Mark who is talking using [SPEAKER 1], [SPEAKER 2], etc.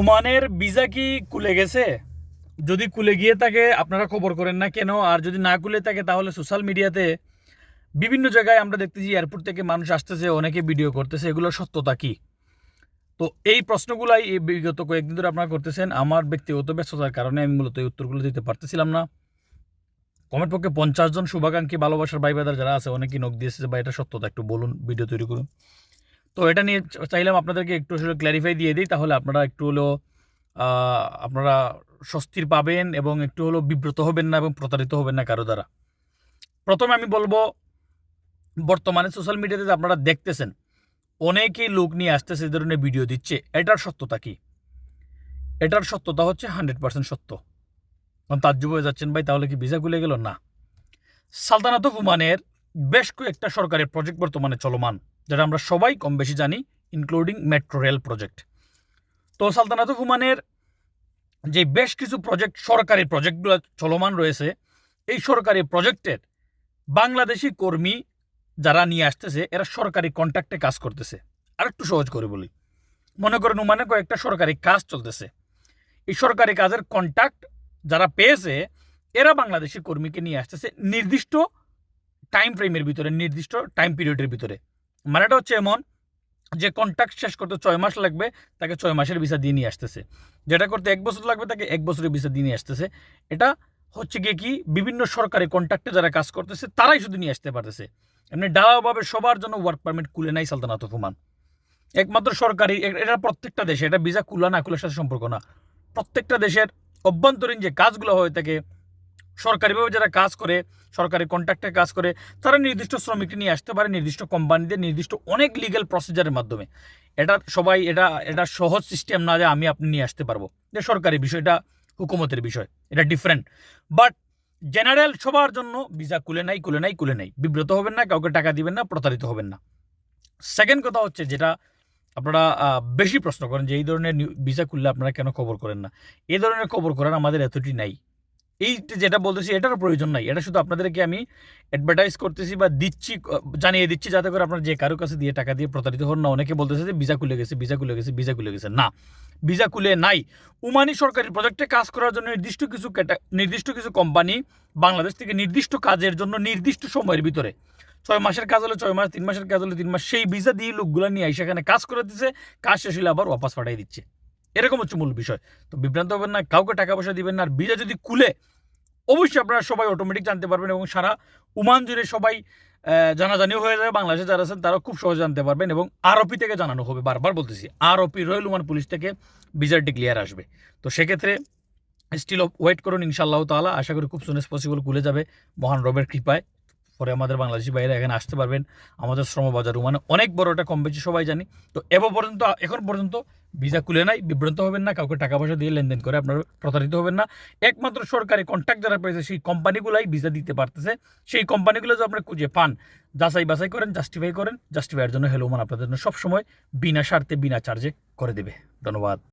[SPEAKER 1] ওমানের ভিসা কি কুলে গেছে? যদি কুলে গিয়ে থাকে, আপনারা খবর করেন না কেন? আর যদি না কুলে থাকে, তাহলে সোশ্যাল মিডিয়াতে বিভিন্ন জায়গায় আমরা দেখতেছি এয়ারপোর্ট থেকে মানুষ আসতেছে, অনেকে ভিডিও করতেছে। এগুলো সত্যতা কি? তো এই প্রশ্নগুলাই এই বিগত কয়েকদিন ধরে আপনারা করতেছেন। আমার ব্যক্তিগত ব্যস্ততার কারণে আমি মূলত এই উত্তরগুলো দিতে পারতেছিলাম না। কমেন্ট পক্ষে পঞ্চাশ জন শুভাকাঙ্ক্ষী ভালোবাসার ভাই যারা আছে, অনেকেই নখ দিয়েছে ভাই, এটা সত্যতা, একটু বলুন ভিডিও তৈরি করুন। তো এটা নিয়ে চাইলাম আপনাদেরকে একটু আসলে ক্ল্যারিফাই দিয়ে দিই তাহলে আপনারা একটু আহ, আপনারা স্বস্তির পাবেন এবং একটু হলেও বিব্রত হবেন না এবং প্রতারিত হবেন না কারও দ্বারা। প্রথমে আমি বলব বর্তমানে সোশ্যাল মিডিয়াতে আপনারা দেখতেছেন অনেকেই লোক নিয়ে আসতেছে এই ধরনের ভিডিও দিচ্ছে। এটার সত্যতা কি? এটার সত্যতা হচ্ছে হান্ড্রেড পার্সেন্ট সত্য। কারণ তাজ্জুব হয়ে যাচ্ছেন ভাই তাহলে কি ভিসা খুলে গেল? না। সালতানাত ওমানের বেশ কয়েকটা সরকারের প্রজেক্ট বর্তমানে চলমান। যেটা আমরা সবাই কম বেশি জানি ইনক্লুডিং মেট্রো রেল প্রজেক্ট তো সালতানাত হুমানের যে বেশ কিছু প্রজেক্ট সরকারি প্রজেক্টগুলো চলমান রয়েছে, এই সরকারি প্রজেক্টের বাংলাদেশি কর্মী যারা নিয়ে আসতেছে, এরা সরকারি কন্ট্রাক্টে কাজ করতেছে। আর একটু সহজ করে বলি। মনে করেন ওমানে কয়েকটা সরকারি কাজ চলতেছে। এই সরকারি কাজের কন্ট্রাক্ট যারা পেয়েছে, এরা বাংলাদেশি কর্মীকে নিয়ে আসতেছে নির্দিষ্ট টাইম ফ্রেমের ভিতরে, নির্দিষ্ট টাইম পিরিয়ডের ভিতরে। মানেটা হচ্ছে এমন যে কন্ট্রাক্ট শেষ করতে ছয় মাস লাগবে, তাকে ছয় মাসের ভিসা দিয়ে নিয়ে আসতেছে। যেটা করতে এক বছর লাগবে, তাকে এক বছরের ভিসা দিয়ে নিয়ে আসতেছে। এটা হচ্ছে গিয়ে কি, বিভিন্ন সরকারি কন্ট্রাক্টে যারা কাজ করতেছে, তারাই শুধু নিয়ে আসতে পারতেছে। এমনি ডালাভাবে সবার জন্য ওয়ার্ক পারমিট খুলে নাই সালতানাত ওমান একমাত্র সরকারি এটা প্রত্যেকটা দেশে, এটা ভিসা খুলা না, খুলার সাথে সম্পর্ক না। প্রত্যেকটা দেশের অভ্যন্তরীণ যে কাজগুলো হয়ে থাকে সরকারিভাবে যারা কাজ করে, সরকারি কন্ট্রাক্টে কাজ করে, তারা নির্দিষ্ট শ্রমিককে নিয়ে আসতে পারে, নির্দিষ্ট কোম্পানিদের নির্দিষ্ট অনেক লিগ্যাল প্রসিজারের মাধ্যমে। এটা সবাই, এটা এটা সহজ সিস্টেম না যে আমি আপনি নিয়ে আসতে পারব। যে সরকারি বিষয়টা হুকুমতের বিষয়, এটা ডিফারেন্ট বাট জেনারেল সবার জন্য ভিসা খুলে নাই খুলে নাই খুলে নাই। বিব্রত হবেন না, কাউকে টাকা দিবেন না, প্রতারিত হবেন না। সেকেন্ড কথা হচ্ছে যেটা আপনারা বেশি প্রশ্ন করেন যে এই ধরনের ভিসা খুললে আপনারা কেন খবর করেন না? এই ধরনের খবর করার আমাদের এতটি নাই। এই যেটা বলতেছি, এটারও প্রয়োজন নাই। এটা শুধু আপনাদেরকে আমি অ্যাডভার্টাইজ করতেছি বা দিচ্ছি জানিয়ে দিচ্ছি যাতে করে আপনারা যে কারও কাছে দিয়ে টাকা দিয়ে প্রতারিত হন না, অনেকে বলতেছে যে ভিসা খুলে গেছে, ভিসা খুলে গেছে, ভিসা খুলে গেছে। না, ভিসা খুলে নাই। উমানি সরকারি প্রজেক্টে কাজ করার জন্য নির্দিষ্ট কিছু নির্দিষ্ট কিছু কোম্পানি বাংলাদেশ থেকে নির্দিষ্ট কাজের জন্য নির্দিষ্ট সময়ের ভিতরে, ছয় মাসের কাজ হলে ছয় মাস, তিন মাসের কাজ হলে তিন মাস, সেই ভিসা দিয়ে লোকগুলো নিয়ে এসে এখানে কাজ করে দিচ্ছে কাজ শেষ হলে আবার ওয়াপাস পাঠিয়ে দিচ্ছে। এরকম হচ্ছে মূল বিষয়। তো বিভ্রান্ত হবেন না, কাউকে টাকা পয়সা দিবেন না, আর ভিসা যদি খুলে, অবশ্যই আপনারা সবাই অটোমেটিক জানতে পারবেন এবং সারা উমান জুড়ে সবাই জানাজানিও হয়ে যাবে। বাংলাদেশে যারা আছেন তারা খুব সহজে জানতে পারবেন এবং আরওপি থেকে জানানো হবে। বারবার বলতেছি আরওপি রয়্যাল উমান পুলিশ থেকে ভিসার ডিক্লিয়ার আসবে। তো সেক্ষেত্রে স্টিল ওয়েট করুন ইনশাআল্লাহ তাআলা। আশা করি খুব সুন পসিবল খুলে যাবে। মহান রবের কৃপায়। পরে আমাদের বাংলাদেশি বাইরে এখানে আসতে পারবেন। আমাদের শ্রমবাজার মানে অনেক বড় এটা কম বেশি সবাই জানি। তো এবার পর্যন্ত, এখন পর্যন্ত ভিসা খুলে নাই, বিভ্রান্ত হবেন না, কাউকে টাকা পয়সা দিয়ে লেনদেন করে আপনারা প্রতারিত হবেন না। একমাত্র সরকারি কন্ট্যাক্ট যারা পেয়েছে, সেই কোম্পানিগুলাই ভিসা দিতে পারতেছে। সেই কোম্পানিগুলো যে আপনারা খুঁজে পান, যাচাই বাছাই করেন জাস্টিফাই করেন জাস্টিফাইয়ের জন্য হেলোমান আপনাদের জন্য সবসময় বিনা স্বার্থে, বিনা চার্জে করে দেবে। ধন্যবাদ।